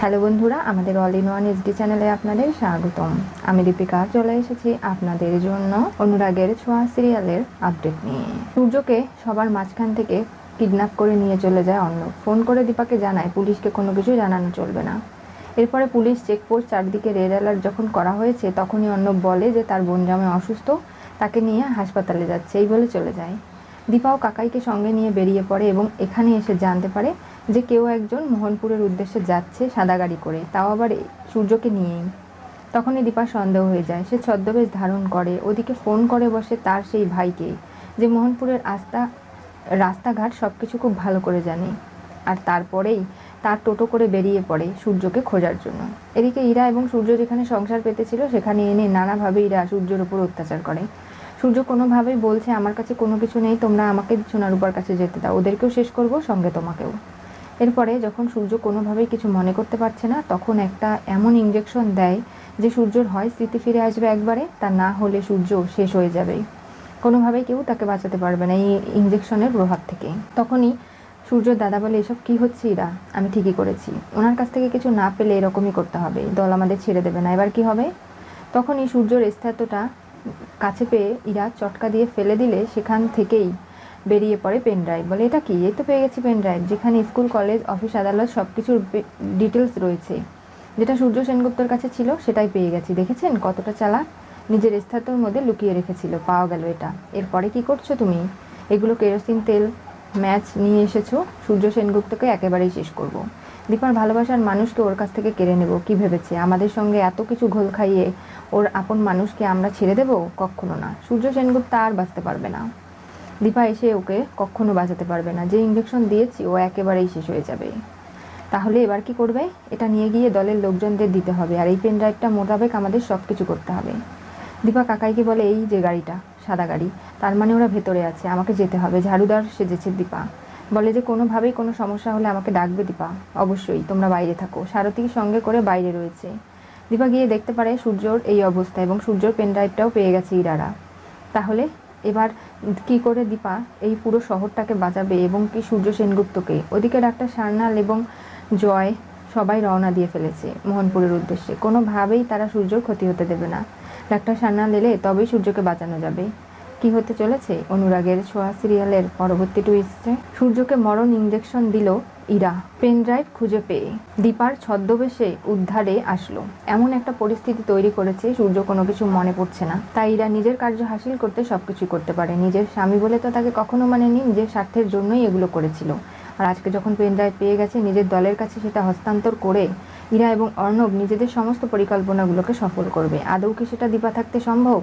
Hello বন্ধুরা, আমাদের all in one SD চ্যানেলে আপনাদের স্বাগতম। আমি দীপিকা, চলে এসেছি আপনাদের জন্য অনুরাগের ছোঁয়া সিরিয়ালের আপডেট নিয়ে। সূর্যকে সবার মাঝখান থেকে কিডন্যাপ করে নিয়ে চলে যায় অন্য। ফোন করে দীপাকে জানায়, পুলিশকে কোনো কিছু জানানো চলবে না। এরপরে পুলিশ চেকপোস্ট চারদিকে রেড অ্যালার্ট যখন করা হয়েছে, তখনই অর্ণব বলে যে তার বোন জামাই অসুস্থ, তাকে নিয়ে হাসপাতালে যাচ্ছে। এই বলে চলে যায়। দীপাও কাকাইকে সঙ্গে নিয়ে বেরিয়ে পড়ে এবং এখানে এসে জানতে পারে যে কেউ একজন মোহনপুরের উদ্দেশ্যে যাচ্ছে সাদা গাড়ি করে। তাও আবার সূর্যকে নিয়েই। তখনই দীপা সন্দেহ হয়ে যায়। সে ছদ্মবেশ ধারণ করে, ওদিকে ফোন করে বসে তার সেই ভাইকে যে মোহনপুরের আস্তা রাস্তাঘাট সব কিছু খুব ভালো করে জানে। আর তারপরেই তার টোটো করে বেরিয়ে পড়ে সূর্যকে খোঁজার জন্য। এদিকে ইরা এবং সূর্য যেখানে সংসার পেতেছিল সেখানে এনে নানাভাবে ইরা সূর্যের উপর অত্যাচার করে। সূর্য কোনোভাবেই বলছে, আমার কাছে কোনো কিছু নেই, তোমরা আমাকে সোনারূপার কাছে যেতে দাও, ওদেরকেও শেষ করব, সঙ্গে তোমাকেও। এরপরে যখন সূর্য কোনোভাবেই কিছু মনে করতে পারছে না, তখন একটা এমন ইঞ্জেকশন দেয় যে সূর্যর হয়, স্মৃতি ফিরে আসবে একবারে, তা না হলে সূর্য শেষ হয়ে যাবে। কোনোভাবেই কেউ তাকে বাঁচাতে পারবে না এই ইঞ্জেকশনের প্রভাব থেকে তখনই সূর্যর দাদা বলে, এসব কি হচ্ছে ইরা আমি ঠিকই করেছি। ওনার কাছ থেকে কিছু না পেলে এরকমই করতে হবে। দল আমাদের ছেড়ে দেবে না। এবার কি হবে? তখনই সূর্যর স্থিতটা কাছে পেয়ে ইরা চটকা দিয়ে ফেলে দিলে সেখান থেকেই বেরিয়ে পড়ে পেন ড্রাইভ। বলে, এটা কি? এই তো পেয়ে গেছি পেন ড্রাইভ, যেখানে স্কুল, কলেজ, অফিস, আদালত সব কিছুর ডিটেলস রয়েছে। যেটা সূর্য সেনগুপ্তর কাছে ছিল, সেটাই পেয়ে গেছি। দেখেছেন কতটা চালা নিজের স্থাতর মধ্যে লুকিয়ে রেখেছিল। পাওয়া গেল এটা। এরপরে কি করছ তুমি? এগুলো কেরোসিন তেল, ম্যাচ নিয়ে এসেছ। সূর্য সেনগুপ্তকে একেবারেই শেষ করব। দীপার ভালোবাসার মানুষকে ওর কাছ থেকে কেড়ে নেব। কি ভেবেছে? আমাদের সঙ্গে এত কিছু ঘোল খাইয়ে ওর আপন মানুষকে আমরা ছেড়ে দেব? কখনো না। সূর্য সেনগুপ্ত আর বাঁচতে পারবে না। দীপা এসে ওকে কখনো বাঁচাতে পারবে না। যে ইঞ্জেকশন দিয়েছি, ও একেবারেই শেষ হয়ে যাবে। তাহলে এবার কি করবে? এটা নিয়ে গিয়ে দলের লোকজনদের দিতে হবে। আর এই পেন ড্রাইভটা মোতাবেক আমাদের সব কিছু করতে হবে। দীপা কাকাইকে বলে, এই যে গাড়িটা, সাদা গাড়ি, তার মানে ওরা ভেতরে আছে, আমাকে যেতে হবে। ঝাড়ুদার সেজেছে দীপা। বলে যে কোনোভাবেই কোনো সমস্যা হলে আমাকে ডাকবে দীপা। অবশ্যই, তোমরা বাইরে থাকো। সারথীকে সঙ্গে করে বাইরে রয়েছে। দীপা গিয়ে দেখতে পারে সূর্যর এই অবস্থা এবং সূর্যর পেন ড্রাইভটাও পেয়ে গেছে ইরারা। তাহলে এবার কি করে দীপা এই পুরো শহরটাকে বাঁচাবে এবং কি সূর্য সেনগুপ্তকে? ওদিকে ডাক্তার সান্যাল এবং জয় সবাই রওনা দিয়ে ফেলেছে মোহনপুরের উদ্দেশ্যে। কোনোভাবেই তারা সূর্যর ক্ষতি হতে দেবে না। ডাক্তার সান্যাল এলে তবেই সূর্যকে বাঁচানো যাবে। কি হতে চলেছে? অনুরাগের ছোঁয়া সিরিয়ালের পরবর্তী টুইস্টে সূর্যকে মরণ ইঞ্জেকশন দিল ইরা। পেন ড্রাইভ খুঁজে পেয়ে দীপার ছদ্মবেশে উদ্ধারে আসলো। এমন একটা পরিস্থিতি তৈরি করেছে সূর্য কোনো কিছু মনে পড়ছে না। তাই ইরা নিজের কার্য হাসিল করতে সব সবকিছু করতে পারে। নিজের স্বামী বলে তো তাকে কখনো মানেনি, নিজের স্বার্থের জন্যই এগুলো করেছিল। আর আজকে যখন পেন ড্রাইভ পেয়ে গেছে, নিজের দলের কাছে সেটা হস্তান্তর করে ইরা এবং অর্ণব নিজেদের সমস্ত পরিকল্পনাগুলোকে সফল করবে। আদৌ কি সেটা দীপা থাকতে সম্ভব?